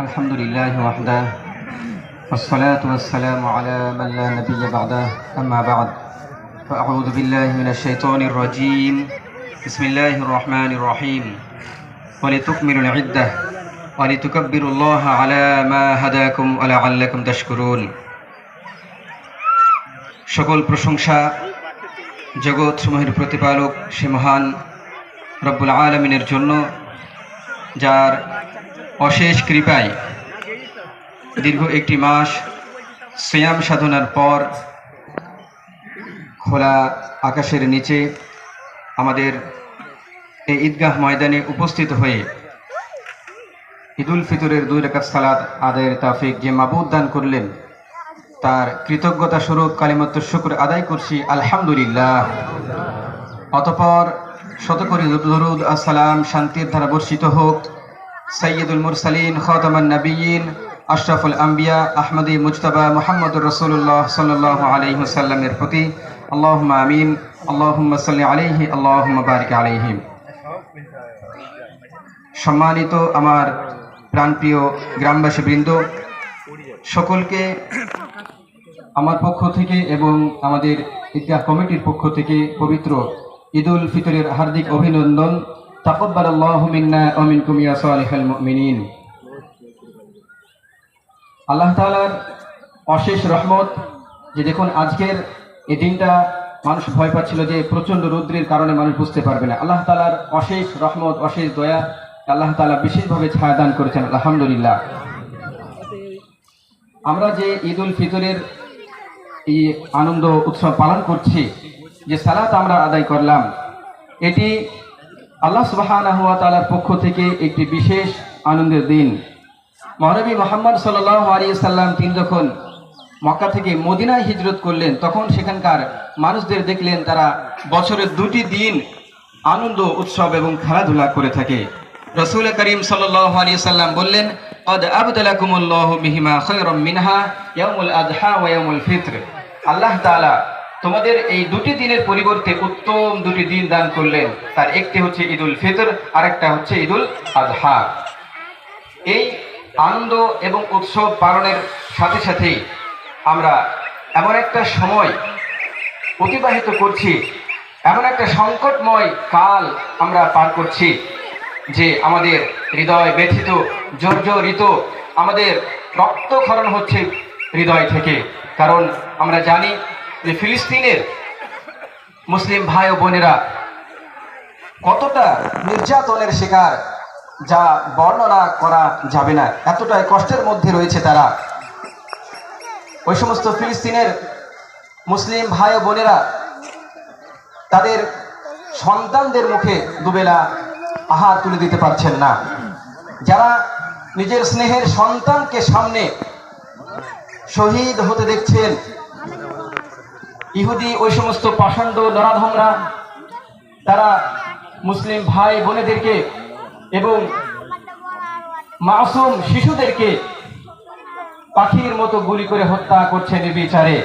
الحمد لله وحده والصلاة والسلام على من لا نبي بعده أما بعد فأعوذ بالله من الشيطان الرجيم بسم الله الرحمن الرحيم ولتكملوا العدة ولتكبروا الله على ما هداكم ولعلكم تشكرون সকল প্রশংসা জগৎ সমূহের প্রতিপালক সে মহান রব্বুল আলমিনের জন্য যার অশেষ কৃপায় দীর্ঘ একটি মাস শ্যাম সাধনার পর খোলা আকাশের নিচে আমাদের এই ঈদগাহ ময়দানে উপস্থিত হয়ে ঈদুল ফিতরের দুই রেখাত সালাদ আদায়ের তাফিক যে মাবুদ দান করলেন, তার কৃতজ্ঞতা স্বরূপ কালিমাত্র শুক্র আদায় করছি, আলহামদুলিল্লাহ। অতপর শতকরি দরুদ আসসালাম শান্তির ধারা বর্ষিত হোক। সৈয়দুল মুরসালিন, খতামান নবীন আশরাফুল আম্বিয়া, আহমদি মুজতবা মোহাম্মদুর রসুল্লাহ সাল্লাহ আলহিহসাল্লামের প্রতি আল্লাহ আমিন আল্লাহ সাল্লি আলহি আল্লাহ বারিক আলহিম সম্মানিত আমার প্রাণপ্রিয় গ্রামবাসী বৃন্দ সকলকে আমার পক্ষ থেকে এবং আমাদের ঈদগাহ কমিটির পক্ষ থেকে পবিত্র ঈদুল ফিতরের হার্দিক অভিনন্দন আল্লাহ মিন্না ও মিনকুম ইয়া সালিহাল মুমিনিন। আল্লাহ তাআলার অশেষ রহমত যে দেখুন আজকের এই দিনটা মানুষ ভয় পাচ্ছিল যে প্রচণ্ড রৌদ্রের কারণে মানুষ বুঝতে পারবে না। আল্লাহ তালার অশেষ রহমত, অশেষ দয়া আল্লাহ তালা বিশেষভাবে ছায়া দান করেছেন, আলহামদুলিল্লাহ। আমরা যে ঈদ উল ফিতরের এই আনন্দ উৎসব পালন করছি, যে সালাত আমরা আদায় করলাম, এটি আল্লাহ সুবাহানা হুয়া তালার পক্ষ থেকে একটি বিশেষ আনন্দের দিন মহানবী মোহাম্মদ সাল্লাহ আলী সাল্লাম তিনি যখন মক্কা থেকে মদিনায় হিজরত করলেন তখন সেখানকার মানুষদের দেখলেন তারা বছরের দুটি দিন আনন্দ উৎসব এবং খেলাধুলা করে থাকে রসুল করিম সাল্লাহ আলী সাল্লাম বললেন قد أبدلكم الله بهما خيرا منها يوم الأضحى ويوم الفطر আল্লাহ তাআলা তোমাদের এই দুটি দিনের পরিবর্তে উত্তম দুটি দিন দান করলেন। তার একটি হচ্ছে ঈদুল ফিতর, আরেকটা হচ্ছে ঈদুল আজহা এই আনন্দ এবং উৎসব পালনের সাথে সাথে আমরা এমন একটা সময় অতিবাহিত করছি, এমন একটা সংকটময় কাল আমরা পার করছি যে আমাদের হৃদয় ব্যথিত, জর্জরিত, আমাদের রক্তক্ষরণ হচ্ছে হৃদয় থেকে। কারণ আমরা জানি যে ফিলিস্তিনের মুসলিম ভাই ও বোনেরা কতটা নির্যাতনের শিকার যা বর্ণনা করা যাবে না, এতটাই কষ্টের মধ্যে রয়েছে তারা। ওই সমস্ত ফিলিস্তিনের মুসলিম ভাই ও বোনেরা তাদের সন্তানদের মুখে দুবেলা আহার তুলে দিতে পারছেন না। যারা নিজের স্নেহের সন্তানকে সামনে শহীদ হতে দেখছেন ইহুদি ওই সমস্ত পাষণ্ড নরাধমরা, তারা মুসলিম ভাই বোনেদেরকে এবং মাসুম শিশুদেরকে পাখির মতো গুলি করে হত্যা করছে নির্বিচারে।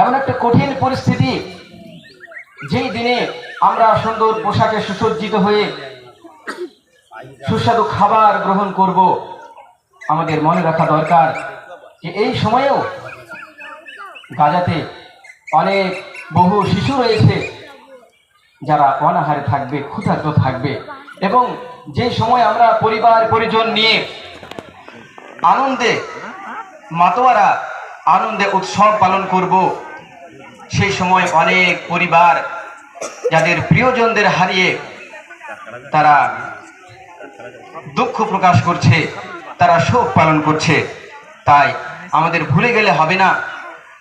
এমন একটা কঠিন পরিস্থিতি, যেই দিনে আমরা সুন্দর পোশাকে সুসজ্জিত হয়ে সুস্বাদু খাবার গ্রহণ করব, আমাদের মনে রাখা দরকার যে এই সময়েও গাজাতে অনেক বহু শিশু রয়েছে যারা অনাহারে থাকবে, ক্ষুধার্ত থাকবে। এবং যে সময় আমরা পরিবার, পরিজন নিয়ে আনন্দে, মাতোয়ারা আনন্দে উৎসব পালন করব, সেই সময় অনেক পরিবার যাদের প্রিয়জনদের হারিয়ে তারা দুঃখ প্রকাশ করছে, তারা শোক পালন করছে। তাই আমাদের ভুলে গেলে হবে না।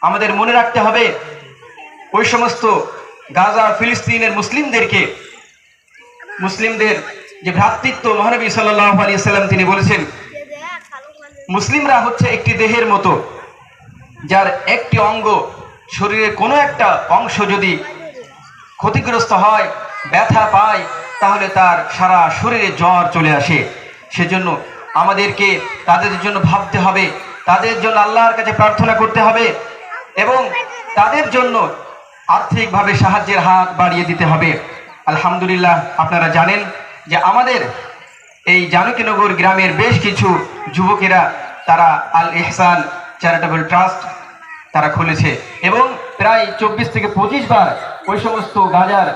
আমাদের মনে রাখতে হবে, ওই সমস্ত গাজা ফিলিস্তিনের মুসলিমদেরকে, মুসলিমদের যে ভ্রাতৃত্ব মহানবী সাল্লাহ আলী সাল্লাম তিনি বলেছেন, মুসলিমরা হচ্ছে একটি দেহের মতো, যার একটি অঙ্গ শরীরের কোনো একটা অংশ যদি ক্ষতিগ্রস্ত হয়, ব্যথা পায়, তাহলে তার সারা শরীরে জ্বর চলে আসে। সেজন্য আমাদেরকে তাদের জন্য ভাবতে হবে, তাদের জন্য আল্লাহর কাছে প্রার্থনা করতে হবে এবং তাদের জন্য আর্থিকভাবে সাহায্যের হাত বাড়িয়ে দিতে হবে। আলহামদুলিল্লাহ, আপনারা জানেন যে আমাদের এই জানকীনগর গ্রামের বেশ কিছু যুবকেরা, তারা আল ইহসান চ্যারিটেবল ট্রাস্ট তারা খুলেছে এবং প্রায় চব্বিশ থেকে পঁচিশ বার ওই সমস্ত গাজার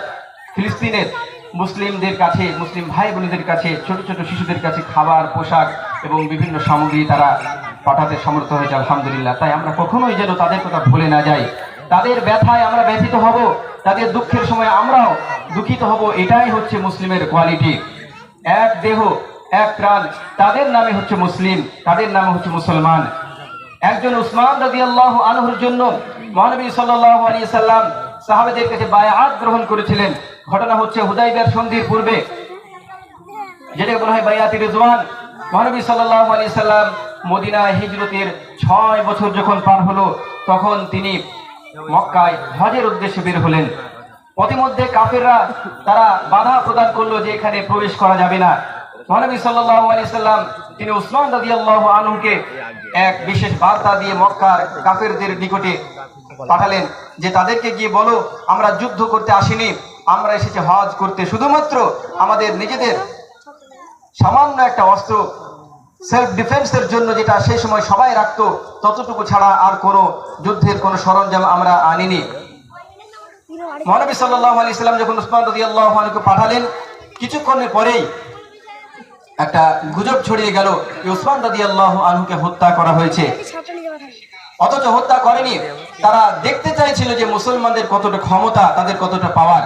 ফিলিস্তিনের মুসলিমদের কাছে, মুসলিম ভাই বোনদের কাছে, ছোট ছোট শিশুদের কাছে খাবার, পোশাক এবং বিভিন্ন সামগ্রী তারা পাঠাতে সমর্থ হয়েছে, আলহামদুলিল্লাহ। তাই আমরা কখনোই যেন তাদের কথা ভুলে না যাই। তাদের ব্যথায় আমরা ব্যথিত হব, তাদের দুঃখের সময় আমরাও দুঃখিত হব, এটাই হচ্ছে মুসলিমের কোয়ালিটি। এক দেহ, এক প্রাণ, তাদের নামে হচ্ছে মুসলিম, তাদের নামে হচ্ছে মুসলমান। একজন উসমান রাজি আল্লাহ আনহুর জন্য মহানবী সাল্লাহ আলী সাল্লাম সাহাবেদের কাছে বায়াত গ্রহণ করেছিলেন। ঘটনা হচ্ছে হুদাইবের সন্ধির পূর্বে। যেটাকে বলা হয় বাইয়াতি রিজওয়ান। মহানবী সাল্লাহ আলী সাল্লাম মদিনা হিজরতের ছয় বছর যখন পার হলো, তখন তিনি মক্কায় হজের উদ্দেশ্যে বের হলেন। পথিমধ্যে কাফেররা তারা বাধা প্রদান করল যে এখানে প্রবেশ করা যাবে না। মহানবী সাল্লাহ আলী সাল্লাম, তিনি উসমান রাজি আল্লাহ আনহুকে এক বিশেষ বার্তা দিয়ে মক্কার কাফেরদের নিকটে পাঠালেন যে, তাদেরকে গিয়ে বলো, আমরা যুদ্ধ করতে আসিনি, আমরা এসেছি হজ করতে। শুধুমাত্র আমাদের নিজেদের সামান্য একটা অস্ত্র সেলফ ডিফেন্সের জন্য যেটা সেই সময় সবাই রাখতো, ততটুকু ছাড়া আর কোনো যুদ্ধের কোনো সরঞ্জাম আমরা আনিনি। মহানবী সাল্লাহ আলি সাল্লাম যখন উসমান রদি আল্লাহকে পাঠালেন, কিছুক্ষণের পরেই একটা গুজব ছড়িয়ে গেল উসমান রদি আল্লাহ আনহুকে হত্যা করা হয়েছে। অথচ হত্যা করেনি, তারা দেখতে চাইছিল যে মুসলমানদের কতটা ক্ষমতা, তাদের কতটা পাওয়ার।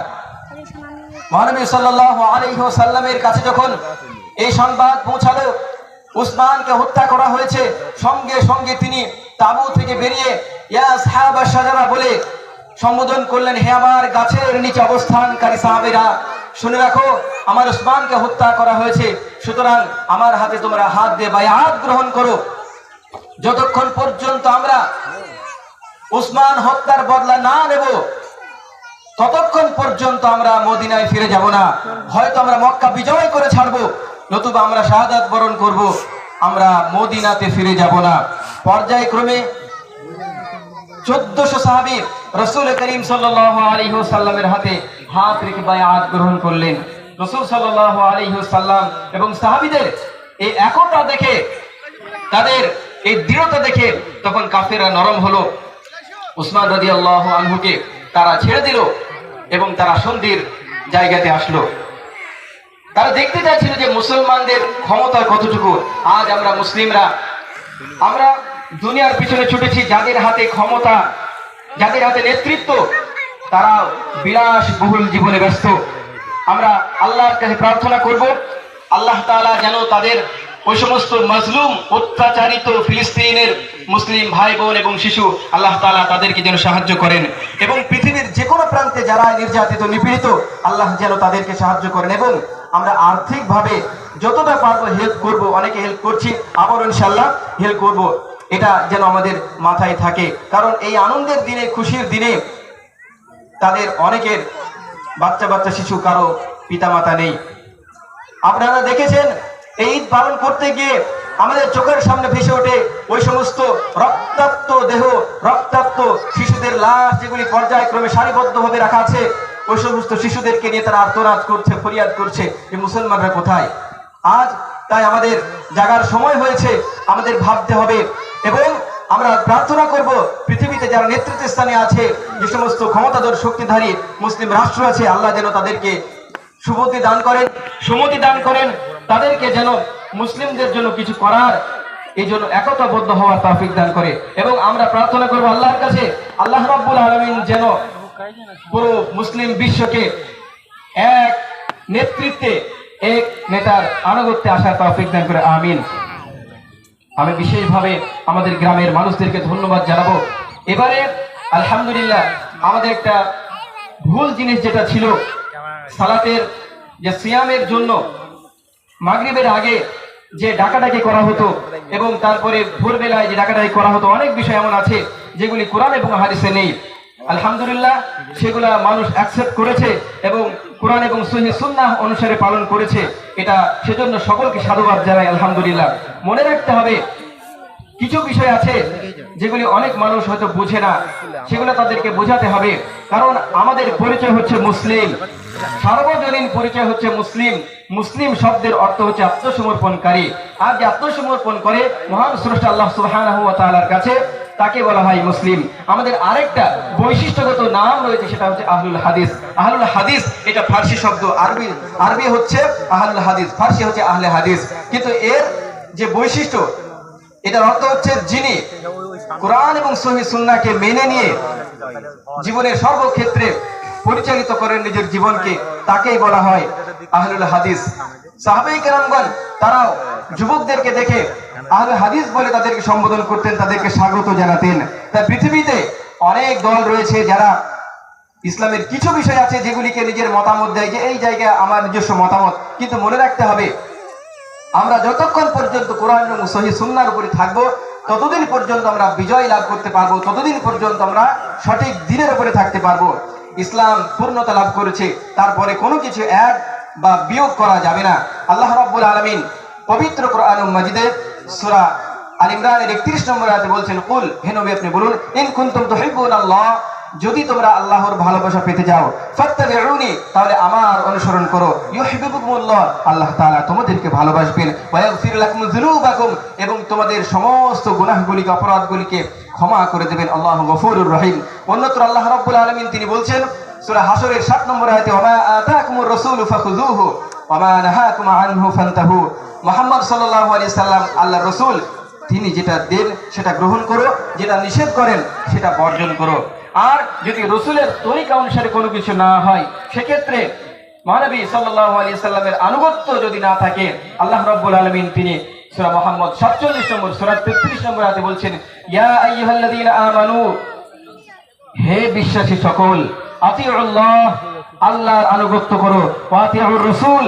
মহানবী সাল্লাহ আলহ সাল্লামের কাছে যখন এই সংবাদ পৌঁছালো উসমানকে হত্যা করা হয়েছে। সঙ্গে সঙ্গে তিনি তাবু থেকে বেরিয়ে, ইয়া সাহাবা সাজারা বলে সম্বোধন করলেন, হে আমার গাছের নিচে অবস্থানকারী সাহাবেরা, শুনে রাখো, আমার উসমানকে হত্যা করা হয়েছে। সুতরাং আমার হাতে তোমরা হাত দিয়ে বায়াত গ্রহণ করো। যতক্ষণ পর্যন্ত আমরা উসমান হত্যার বদলা না নেব, ততক্ষণ পর্যন্ত আমরা মদিনায় ফিরে যাব না। হয়তো আমরা মক্কা বিজয় করে ছাড়বো। নতুবা আমরা শাহাদাত বরণ করব। আমরা মদিনাতে ফিরে যাব না। পর্যায়ক্রমে চোদ্দশো সাহাবি রসুল করিম সাল্লামের হাতে হাত রেখে বায়াত গ্রহণ করলেন। রসুল সাল্লাহ আলিহ সাল্লাম এবং সাহাবিদের এই একতা দেখে, তাদের এই দৃঢ়তা দেখে তখন কাফেরা নরম হলো। উসমান রাজি আল্লাহ আনহুকে তারা ছেড়ে দিল এবং তারা সন্ধির জায়গাতে আসলো। তারা দেখতে চাইছিল যে মুসলমানদের ক্ষমতা কতটুকু। আজ আমরা মুসলিমরা, আমরা দুনিয়ার পিছনে ছুটেছি, যাদের হাতে ক্ষমতা, যাদের হাতে নেতৃত্ব, তারা বিলাস বহুল জীবনে ব্যস্ত। আমরা আল্লাহর কাছে প্রার্থনা করব, আল্লাহ তালা যেন তাদের ওই সমস্ত মজলুম, অত্যাচারিত ফিলিস্তিনের মুসলিম ভাই বোন এবং শিশু, আল্লাহ তালা তাদেরকে যেন সাহায্য করেন এবং পৃথিবীর যে কোনো প্রান্তে যারা নির্যাতিত, নিপীড়িত, আল্লাহ যেন তাদেরকে সাহায্য করেন এবং আমরা আর্থিকভাবে যতটা পারব হেল্প করব, অনেকে হেল্প করছি আবার ইনশাল্লাহ হেল্প করব। এটা যেন আমাদের মাথায় থাকে। কারণ এই আনন্দের দিনে, খুশির দিনে তাদের অনেকের বাচ্চা বাচ্চা শিশু কারও পিতামাতা নেই। আপনারা দেখেছেন এই ঈদ পালন করতে গিয়ে আমাদের চোখের সামনে ভেসে ওঠে ওই সমস্ত রক্তাক্ত দেহ, রক্তাক্ত শিশুদের লাশ যেগুলি পর্যায়ক্রমে সারিবদ্ধভাবে রাখা আছে, ওই সমস্ত শিশুদেরকে নিয়ে তারা আর্তনাদ করছে, ফরিয়াদ করছে, এই মুসলমানরা কোথায়? আজ তাই আমাদের জাগার সময় হয়েছে, আমাদের ভাবতে হবে এবং আমরা প্রার্থনা করব পৃথিবীতে যারা নেতৃত্ব স্থানে আছে, যে সমস্ত ক্ষমতাধর শক্তিধারী মুসলিম রাষ্ট্র আছে, আল্লাহ যেন তাদেরকে সুমতি দান করেন, সুমতি দান করেন। তাদেরকে যেন মুসলিমদের জন্য কিছু করার এই জন্য একতাবদ্ধ হওয়ার তাফিক দান করে। এবং আমরা প্রার্থনা করব আল্লাহর কাছে, আল্লাহ রাব্বুল আলমিন যেন পুরো মুসলিম বিশ্বকে এক নেতৃত্বে, এক নেতার আনুগত্যে আসার তৌফিক দান করে। আমিন। আমি বিশেষভাবে আমাদের গ্রামের মানুষদেরকে ধন্যবাদ জানাব। এবারে, আলহামদুলিল্লাহ, আমাদের একটা ভুল জিনিস যেটা ছিল, সালাতের যে সিয়ামের জন্য মাগরিবের আগে যে ডাকাডাকি করা হতো এবং তারপরে ভোরবেলায় যে ডাকাডাকি করা হতো, অনেক বিষয় এমন আছে যেগুলি কোরআন এবং হাদিসে নেই। আলহামদুলিল্লাহ, সেগুলা মানুষ অ্যাকসেপ্ট করেছে এবং কোরআন এবং সহি সুন্নাহ অনুসারে পালন করেছে। এটা সেজন্য সকলকে সাধুবাদ জানাই, আলহামদুলিল্লাহ। মনে রাখতে হবে কিছু বিষয় আছে যেগুলি অনেক মানুষ হয়তো বুঝে না, সেগুলো তাদেরকে বোঝাতে হবে। কারণ আমাদের পরিচয় হচ্ছে মুসলিম। সার্বজনীন পরিচয় হচ্ছে মুসলিম। মুসলিম শব্দের অর্থ হচ্ছে আত্মসমর্পণকারী। আর যে আত্মসমর্পণ করে মহান স্রষ্টা আল্লাহ সুবহানাহু কাছে, তাকে বলা হয় মুসলিম। আমাদের আরেকটা বৈশিষ্ট্যগত নাম রয়েছে, সেটা হচ্ছে আহলুল হাদিস। আহলুল হাদিস, এটা ফার্সি শব্দ আরবি। আরবি হচ্ছে আহলুল হাদিস, ফার্সি হচ্ছে আহলে হাদিস। কিন্তু এর যে বৈশিষ্ট্য এটার অর্থ হচ্ছে যিনি কোরআন এবং সহি সুন্নাহকে মেনে নিয়ে জীবনের সর্বক্ষেত্রে পরিচালিত করেন নিজের জীবনকে, তাকেই বলা হয় আহলুল হাদিস। সাহাবাই তারাও যুবকদেরকে দেখে আহলুল হাদিস বলে তাদেরকে সম্বোধন করতেন, তাদেরকে স্বাগত জানাতেন। তাই পৃথিবীতে অনেক দল রয়েছে যারা ইসলামের কিছু বিষয় আছে যেগুলিকে নিজের মতামত দেয় যে এই জায়গায় আমার নিজস্ব মতামত। কিন্তু মনে রাখতে হবে আমরা যতক্ষণ পর্যন্ত কোরআন এবং সহি সুন্নার উপরে থাকব, ততদিন পর্যন্ত আমরা বিজয় লাভ করতে পারব, ততদিন পর্যন্ত আমরা সঠিক দিনের উপরে থাকতে পারব। ইসলাম পূর্ণতা লাভ করেছে, তারপরে কোনো কিছু এক বা বিয়োগ করা যাবে না। আল্লাহ রাব্বুল আলমিন পবিত্র কোরআন মাজিদে সূরা আল ইমরানের 31 নম্বর আয়াতে বলছেন, কুল হে নবী, আপনি বলুন, ইন কুনতুম তুহিব্বুন আল্লাহ যদি তোমরা আল্লাহর ভালোবাসা পেতে যাও, ফাত্তাবিউনি, তাহলে আমার অনুসরণ করো। ইউহিব্বুকুমুল্লাহ, আল্লাহ তাআলা তোমাদেরকে ভালোবাসবেন। ওয়া ইয়াগফির লাকুম যুনুবাকুম, এবং তোমাদের সমস্ত গুনাহগুলিকে, অপরাধগুলিকে ক্ষমা করে দেবেন। আল্লাহ গফুরুর রহিম। অন্যত্র আল্লাহ রাব্বুল আলামিন তিনি বলছেন, সূরা হাসরের 7 নম্বর আয়াতে, ওয়া মা আতাকুমুর রাসূলু ফাখুযুহু, ওয়া মা নাহাকুম আনহু ফান্তাহু। মুহাম্মদ সাল্লাল্লাহু আলাইহি সাল্লাম, আল্লাহর রাসূল, তিনি যেটা দেন, সেটা গ্রহণ করো। যেটা নিষেধ করেন, সেটা বর্জন করো। আর যদি রসুলের তরিকা অনুসারে কোনো কিছু না হয়, সেক্ষেত্রে মহানবী সাল্লাল্লাহু আলাইহি সাল্লামের আনুগত্য যদি না থাকে, আল্লাহ রাব্বুল আলামিন তিনি সূরা মুহাম্মদ 47 নম্বর, সূরা 33 নম্বর আয়াতে বলছেন, ইয়া আমানু, হে বিশ্বাসী সকল, আতিউল্লাহ, আল্লাহর আনুগত্য করো রাসূল,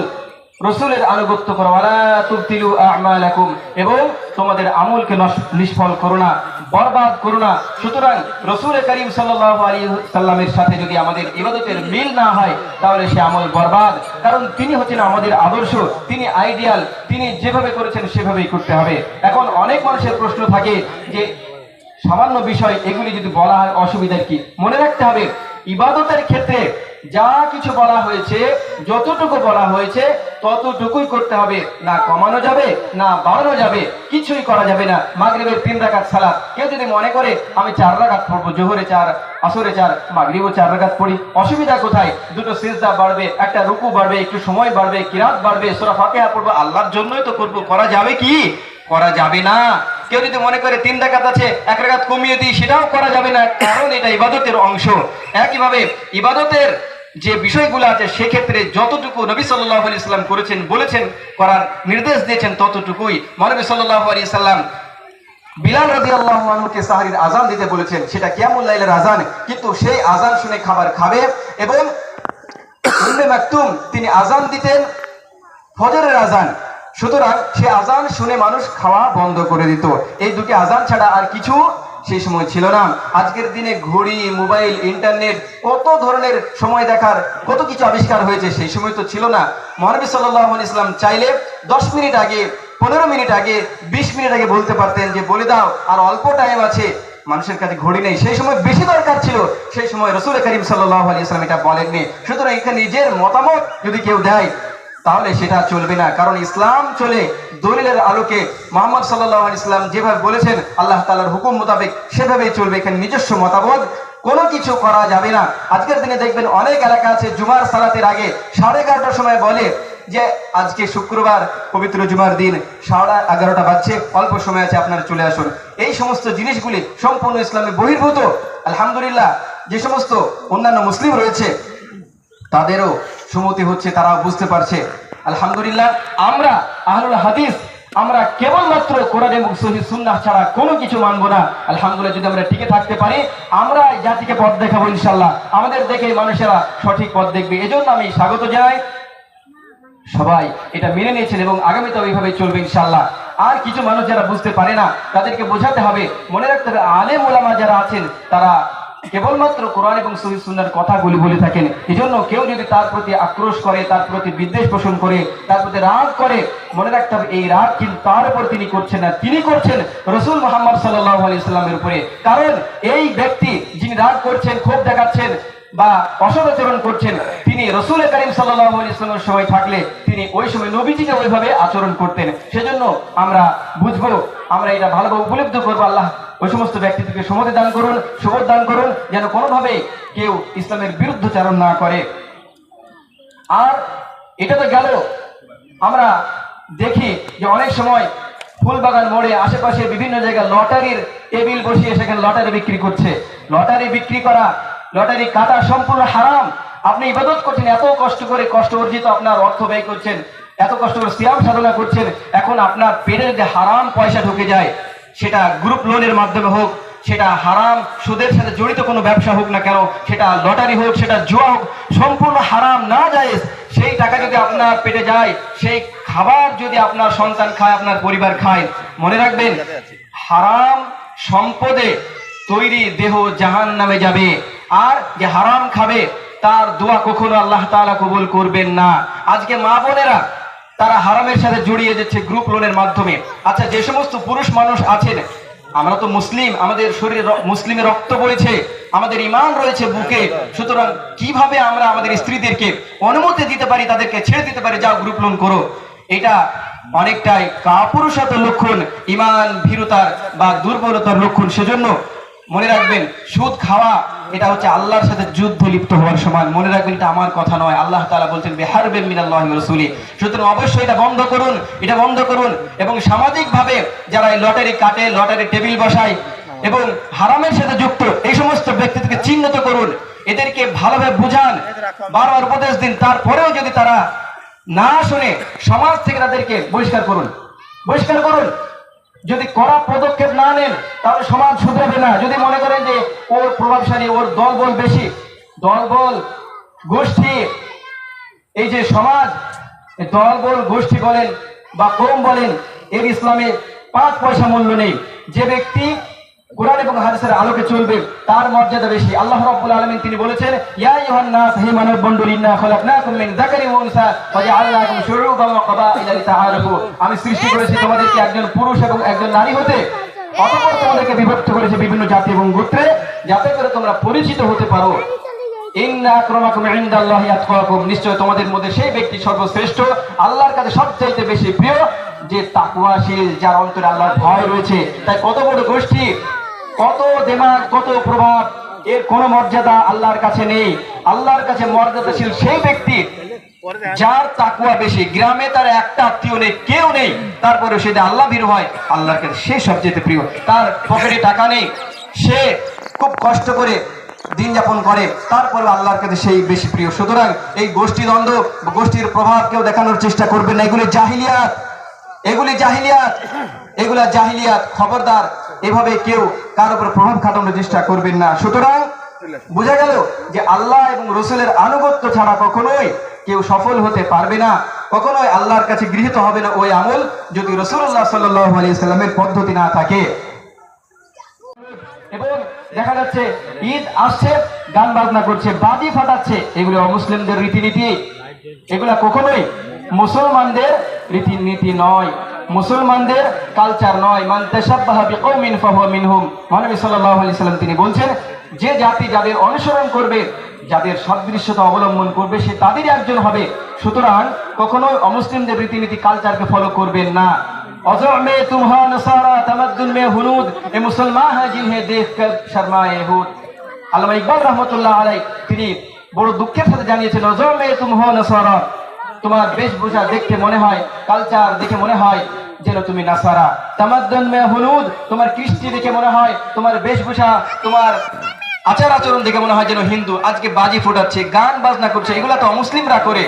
রসুলের আনুগত্য করো, ওয়ালা তুবতিলু আ'মালাকুম, এবং তোমাদের আমলকে নিষ্ফল করো না। বরবাদ করো না। সুতরাং রসুল করিম সাল্লামের সাথে যদি আমাদের ইবাদতের মিল না হয়, তাহলে সে আমল বরবাদ। কারণ তিনি হচ্ছেন আমাদের আদর্শ, তিনি আইডিয়াল, তিনি যেভাবে করেছেন সেভাবেই করতে হবে। এখন অনেক মানুষের প্রশ্ন থাকে যে, সামান্য বিষয়, এগুলি যদি বলা হয় অসুবিধার কি? মনে রাখতে হবে, ইবাদতের ক্ষেত্রে যা কিছু বলা হয়েছে, যতটুকু বলা হয়েছে, ততটুকুই করতে হবে। না কমানো যাবে, না বাড়ানো যাবে, কিছুই করা যাবে না। মাগরিবের তিন রাকাত সালাত। কেউ যদি মনে করে, আমি চার রাকাত পড়ব, জোহরে চার, আসরে চার, মাগরিবও চার রাকাত পড়ি, অসুবিধা কোথায়? দুটো সিজদা বাড়বে, একটা রুকু বাড়বে, একটু সময় বাড়বে, কিরাত বাড়বে, সূরা ফাতিহা পড়ব, আল্লাহর জন্যই তো করব। করা যাবে কি? করা যাবে না। কেউ যদি মনে করে তিন রাকাত আছে, এক রাকাত কমিয়ে দিই, সেটাও করা যাবে না। কারণ এটা ইবাদতের অংশ। একইভাবে ইবাদতের যে বিষয়গুলো আছে, সেক্ষেত্রে যতটুকু নবী সাল্লাল্লাহু আলাইহি সাল্লাম করেছেন, বলেছেন, করার নির্দেশ দিয়েছেন, ততটুকুই। মহানবী সাল্লাল্লাহু আলাইহি সাল্লাম বিলাল রাদিয়াল্লাহু আনহুকে সাহরির আজান দিতে বলেছেন, সেটা কিয়ামুল লাইলের আজান কিন্তু সেই আজান শুনে খাবার খাবে এবং মাকতুম তিনি আজান দিতেন ফজরের আজান সুতরাং সে আজান শুনে মানুষ খাওয়া বন্ধ করে দিত। এই দুটি আজান ছাড়া আর কিছু সেই সময় ছিল না। আজকের দিনে ঘড়ি, মোবাইল, ইন্টারনেট, কত ধরনের সময় দেখার, কত কিছু আবিষ্কার হয়েছে সেই সময় তো ছিল না। মহানবী আলাইহি ইসলাম চাইলে দশ মিনিট আগে, পনেরো মিনিট আগে, বিশ মিনিট আগে বলতে পারতেন যে, বলে দাও, আর অল্প টাইম আছে, মানুষের কাছে ঘড়ি নেই। সেই সময় বেশি দরকার ছিল। সেই সময় রসুল করিম সাল্লাহ আলী ইসলাম এটা বলেননি। সুতরাং এখানে নিজের মতামত যদি কেউ দেয় তাহলে সেটা চলবে না। কারণ ইসলাম চলে, দলিলের আলোকে মোহাম্মদ সাল্লাহ ইসলাম যেভাবে বলেছেন, আল্লাহ তালার হুকুম মোতাবেক সেভাবেই চলবে এখানে নিজস্ব মতামত। কোনো কিছু করা যাবে না। আজকের দিনে দেখবেন অনেক এলাকা আছে, জুমার সালাতের আগে সাড়ে এগারোটার সময় বলে যে, আজকে শুক্রবার, পবিত্র জুমার দিন, সাড়ে এগারোটা বাজছে, অল্প সময় আছে, আপনারা চলে আসুন। এই সমস্ত জিনিসগুলি সম্পূর্ণ ইসলামে বহির্ভূত। আলহামদুলিল্লাহ, যে সমস্ত অন্যান্য মুসলিম রয়েছে তাদেরও সুমতি হচ্ছে তারা বুঝতে পারছে। আলহামদুলিল্লাহ, আমরা আহলুল হাদিস, আমরা কেবলমাত্র কোরআন এবং সহি সুন্নাহ ছাড়া কোনো কিছু মানবো না। আলহামদুলিল্লাহ, যদি আমরা টিকে থাকতে পারি, আমরা জাতিকে পথ দেখাবো ইনশাল্লাহ আমাদের দেখে মানুষেরা সঠিক পথ দেখবে। এজন্য আমি স্বাগত জানাই। সবাই এটা মেনে নিয়েছেন এবং আগামীতেও এইভাবে চলবে ইনশাল্লাহ আর কিছু মানুষ যারা বুঝতে পারে না, তাদেরকে বোঝাতে হবে। মনে রাখতে হবে, আলেম ওলামা যারা আছেন, তারা কেবলমাত্র কোরআন এবং সহি সুন্নার কথাগুলি বলে থাকেন। এজন্য কেউ যদি তার প্রতি আক্রোশ করে, তার প্রতি বিদ্বেষ পোষণ করে, তার প্রতি রাগ করে, মনে রাখতে হবে এই রাগ কিন্তু তার উপর তিনি করছেন না। তিনি করছেন রসুল মোহাম্মদ সাল্লাহ আলি ইসলামের উপরে। কারণ এই ব্যক্তি যিনি রাগ করছেন, ক্ষোভ দেখাচ্ছেন বা অসদাচরণ করছেন, তিনি রসুল করিম ইসলামের সময় থাকলে তিনি ওই সময় নবীজিকে ওইভাবে আচরণ করতেন। সেজন্য আমরা বুঝব, আমরা এটা ভালোভাবে উপলব্ধ করব আল্লাহ ওই সমস্ত ব্যক্তিদেরকে সমতে দান করুন সুবোধ দান করুন, যেন কোনোভাবে কেউ ইসলামের বিরুদ্ধচারণ না করে। আর এটা তো গেল। আমরা দেখি যে অনেক সময় ফুলবাগান মোড়ে আশেপাশে বিভিন্ন জায়গায় লটারির টেবিল বসিয়ে সেখানে লটারি বিক্রি করছে। লটারি বিক্রি করা, লটারি কাটা সম্পূর্ণ হারাম। আপনি ইবাদত করছেন, এত কষ্ট করে কষ্ট অর্জিত আপনার অর্থ ব্যয় করছেন, এত কষ্ট করে সিয়াম সাধনা করছেন, এখন আপনার পেটের যে হারাম পয়সা ঢুকে যায়। সেটা গ্রুপ লোনের মাধ্যমে হোক, সেটা হারাম সুদের সাথে জড়িত কোনো ব্যবসা হোক না কেন, সেটা লটারি হোক, সেটা জুয়া হোক, সম্পূর্ণ হারাম না যায়, সেই টাকা যদি আপনার পেটে যায়, সেই খাবার যদি আপনার সন্তান খায়, আপনার পরিবার খায়, মনে রাখবেন, হারাম সম্পদে তৈরি দেহ জাহান নামে যাবে, আর যে হারাম খাবে, তার দোয়া কখনো আল্লাহ তাআলা কবুল করবেন না। আজকে মা বোনেরা তারা হারামের সাথে জড়িয়ে যাচ্ছে গ্রুপ লোনের মাধ্যমে। আচ্ছা যে সমস্ত পুরুষ মানুষ আছেন, আমরা তো মুসলিম, আমাদের শরীরে মুসলিমের রক্ত বইছে, আমাদের ইমান রয়েছে বুকে, সুতরাং কীভাবে আমরা আমাদের স্ত্রীদেরকে অনুমতি দিতে পারি, তাদেরকে ছেড়ে দিতে পারি যা গ্রুপ লোন করো। এটা অনেকটাই কাপুরুষতার লক্ষণ ইমান ভীরুতার বা দুর্বলতার লক্ষণ। সেজন্য মনে রাখবেন, সুদ খাওয়া, এটা হচ্ছে আল্লাহর সাথে যুদ্ধ লিপ্ত হওয়ার সমান। মনে রাখবেন, এটা আমার কথা নয়। আল্লাহ তালা বলছেন বেহার বিহারবে মিনাল্লাহ রাসূলি। সুতরাং অবশ্যই এটা বন্ধ করুন, এটা বন্ধ করুন। এবং সামাজিকভাবে যারা এই লটারি কাটে, লটারি টেবিল বসায় এবং হারামের সাথে যুক্ত, এই সমস্ত ব্যক্তিদেরকে চিহ্নিত করুন। এদেরকে ভালোভাবে বুঝান, বারবার উপদেশ দিন। তারপরেও যদি তারা না শুনে, সমাজ থেকে তাদেরকে বহিষ্কার করুন। বহিষ্কার করুন। যদি কড়া পদক্ষেপ না নেন, তাহলে সমাজ শুধরাবে না। যদি মনে করেন যে ওর প্রভাবশালী, ওর দলবল বেশি, দলবল গোষ্ঠী, এই যে সমাজ দল দলবল গোষ্ঠী বলেন বা কম বলেন, এর ইসলামে পাঁচ পয়সা মূল্য নেই। যে ব্যক্তি কোরআন এবং হাদিসের আলোকে চলবে, তার মর্যাদা বেশি। আল্লাহ রাব্বুল আলামিন তিনি বলেছেন, ইয়া আইয়ুহান নাস হে মানব মণ্ডলী ইন্না খলাকনাকুম মিন যাকারিন ওয়া উনসা ওয়া জাআলনাকুম শুউবান ওয়া ক্বাবাইলা লিতাআরাফু আমি সৃষ্টি করেছি তোমাদেরকে একজন পুরুষ এবং একজন নারী হতে, অতঃপর তোমাদেরকে বিভক্ত করেছে বিভিন্ন জাতি এবং গোত্রে, যাতে করে তোমরা পরিচিত হতে পারো। ইন্না আক্রমাকুম ইনদাল্লাহি আতকাকুম। নিশ্চয় তোমাদের মধ্যে সেই ব্যক্তি সর্বশ্রেষ্ঠ, আল্লাহর কাছে সবচাইতে বেশি প্রিয়, যে তাকওয়াশীল, যার অন্তরে আল্লাহর ভয় রয়েছে। তাই কত বড় গোষ্ঠী কত দেমাগ, কত প্রভাব, এর কোনো মর্যাদা আল্লাহর কাছে নেই। আল্লাহর কাছে মর্যাদাশীল সেই ব্যক্তি যার তাকুয়া বেশি। গ্রামে তার একটা আত্মীয় নেই, কেউ নেই। তারপরে সে আল্লাহ বীর হয়, আল্লাহর কাছে সে সবচেয়ে প্রিয়। তার পকেটে টাকা নেই, সে খুব কষ্ট করে দিন যাপন করে তারপরে আল্লাহর কাছে সেই বেশি প্রিয়। সুতরাং এই গোষ্ঠী দ্বন্দ্ব গোষ্ঠীর প্রভাব কেউ দেখানোর চেষ্টা করবে না। এগুলি জাহিলিয়াত। এগুলি জাহিলিয়াত, এগুলা জাহিলিয়াত, খবরদার। এভাবে কেউ কার উপর প্রভাব খাটানোর চেষ্টা করবেন না। সুতরাং বোঝা গেল যে আল্লাহ এবং রসুলের আনুগত্য ছাড়া কখনোই কেউ সফল হতে পারবে না। কখনোই আল্লাহর কাছে গৃহীত হবে না ওই আমল যদি রসুল্লাহ সাল্লাহ আলিয়া পদ্ধতি না থাকে। এবং দেখা যাচ্ছে, ঈদ আসছে গান বাজনা করছে, বাজি ফাটাচ্ছে। এগুলো অমুসলিমদের রীতিনীতি। এগুলা কখনোই মুসলমানদের রীতিনীতি নয়, মুসলমানদের কালচার নয়। মান তেসাবাহাবি কৌমিন মিনহুম। মহানবী সাল্লাহ আলি সাল্লাম তিনি বলছেন, যে জাতি যাদের অনুসরণ করবে, যাদের সাদৃশ্যতা অবলম্বন করবে, সে তাদেরই একজন হবে। সুতরাং কখনোই অমুসলিমদের রীতিনীতি কালচারকে ফলো করবেন না। অজর মে তুমহা নসারা, তামাদ্দুন মে হুনুদ। এ মুসলমান হ্যাঁ হে হ্যাঁ, দেখ কর শর্মা এ হুদ। আল্লামা ইকবাল রহমতুল্লাহ আলাই তিনি বড় দুঃখের সাথে জানিয়েছেন অজর তুমহা তুমহ নসারা। তোমার বেশভূষা দেখতে মনে হয় কালচার দেখে মনে হয় যেন তুমি নাসারা। তামাদ্দন মে হলুদ তোমার কৃষ্টি দেখে মনে হয়, তোমার বেশভূষা, তোমার আচার আচরণ দেখে মনে হয় যেন হিন্দু। আজকে বাজি ফুটাচ্ছে, গান বাজনা করছে, এগুলা তো মুসলিমরা করে।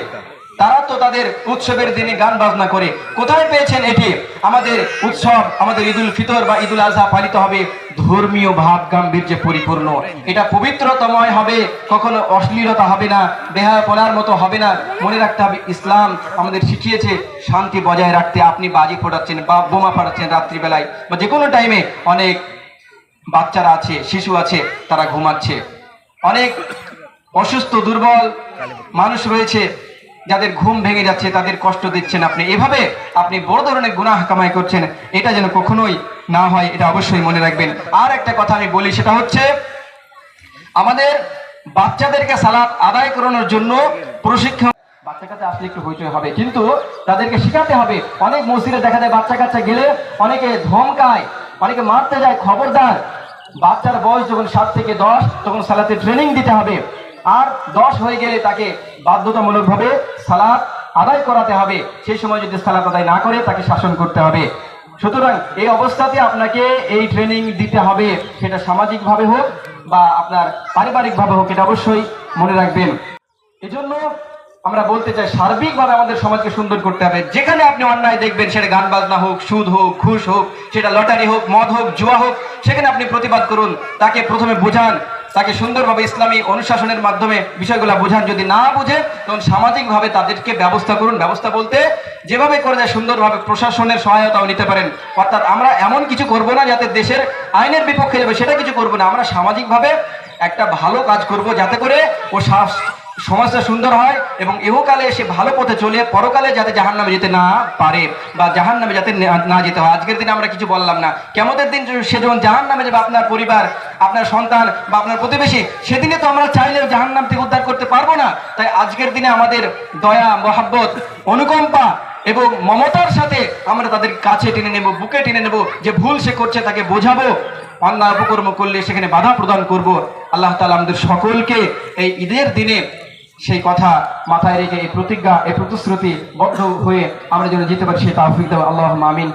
তারা তো তাদের উৎসবের দিনে গান বাজনা করে। কোথায় পেয়েছেন এটি? আমাদের উৎসব, আমাদের ঈদুল ফিতর বা ঈদুল আজহা পালিত হবে ধর্মীয় ভাব গাম্ভীর্যে পরিপূর্ণ। এটা পবিত্রতময় হবে, কখনো অশ্লীলতা হবে না, বেহায়াপনার মতো হবে না। মনে রাখতে হবে, ইসলাম আমাদের শিখিয়েছে, শান্তি বজায় রাখতে আপনি বাজি ফোটাচ্ছেন বা বোমা ফাটাচ্ছেন রাত্রিবেলায় বা যে কোনো টাইমে অনেক বাচ্চারা আছে, শিশু আছে, তারা ঘুমাচ্ছে। অনেক অসুস্থ, দুর্বল মানুষ রয়েছে যাদের ঘুম ভেঙে যাচ্ছে, তাদের কষ্ট দিচ্ছেন আপনি। এভাবে আপনি বড় ধরনের গুনাহ কামাই করছেন, এটা যেন কখনোই না হয়, এটা অবশ্যই মনে রাখবেন। আর একটা কথা আমি বলি, সেটা হচ্ছে, আমাদের বাচ্চাদেরকে সালাদ আদায় করানোর জন্য প্রশিক্ষণ বাচ্চা কাচ্চা আসলে একটু হইচই হবে, কিন্তু তাদেরকে শেখাতে হবে। অনেক মসজিদে দেখা যায়, বাচ্চা কাচ্চা গেলে অনেকে ধমকায়, অনেকে মারতে যায়। খবরদার, বাচ্চার বয়স যখন সাত থেকে দশ, তখন সালাতে ট্রেনিং দিতে হবে। আর দশ হয়ে গেলে তাকে বাধ্যতামূলকভাবে সালাত আদায় করাতে হবে। সেই সময় যদি সালাত আদায় না করে, তাকে শাসন করতে হবে। সুতরাং এই অবস্থাতে আপনাকে এই ট্রেনিং দিতে হবে। সেটা সামাজিকভাবে হোক বা আপনার পারিবারিকভাবে হোক, এটা অবশ্যই মনে রাখবেন। এজন্য আমরা বলতে চাই, সার্বিকভাবে আমাদের সমাজকে সুন্দর করতে হবে। যেখানে আপনি অন্যায় দেখবেন, সেটা গান বাজনা হোক, সুদ হোক, ঘুষ হোক, সেটা লটারি হোক, মদ হোক, জুয়া হোক, সেখানে আপনি প্রতিবাদ করুন। তাকে প্রথমে বোঝান তাকে সুন্দরভাবে ইসলামী অনুশাসনের মাধ্যমে বিষয়গুলো বোঝান। যদি না বুঝে, তখন সামাজিকভাবে তাদেরকে ব্যবস্থা করুন। ব্যবস্থা বলতে যেভাবে করে যায়, সুন্দরভাবে প্রশাসনের সহায়তাও নিতে পারেন। অর্থাৎ আমরা এমন কিছু করব না যাতে দেশের আইনের বিপক্ষে যাবে, সেটা কিছু করব না। আমরা সামাজিকভাবে একটা ভালো কাজ করব যাতে করে ও সমাজটা সুন্দর হয় এবং ইহকালে সে ভালো পথে চলে, পরকালে যাতে জাহান নামে যেতে না পারে বা জাহান নামে যাতে না- না যেতে হয়। আজকের দিনে আমরা কিছু বললাম না। কেমতের দিন সে যখন জাহান নামে যাবে, আপনার পরিবার, আপনার সন্তান বা আপনার প্রতিবেশী, সেদিনে তো আমরা চাইলেও জাহান নাম থেকে উদ্ধার করতে পারব না। তাই আজকের দিনে আমাদের দয়া, মহাব্বত, অনুকম্পা এবং মমতার সাথে আমরা তাদের কাছে টেনে নেব, বুকে টেনে নেব, যে ভুল সে করছে তাকে বোঝাবো, অন্যায় অপকর্ম করলে সেখানে বাধা প্রদান করব। আল্লাহ তালা আমাদের সকলকে এই ঈদের দিনে সেই কথা মাথায় রেখে এই প্রতিজ্ঞা, এই প্রতিশ্রুতি বদ্ধ হয়ে আমরা যেন যেতে পারি সেই তাফিক দেওয়া আল্লাহ আমিন।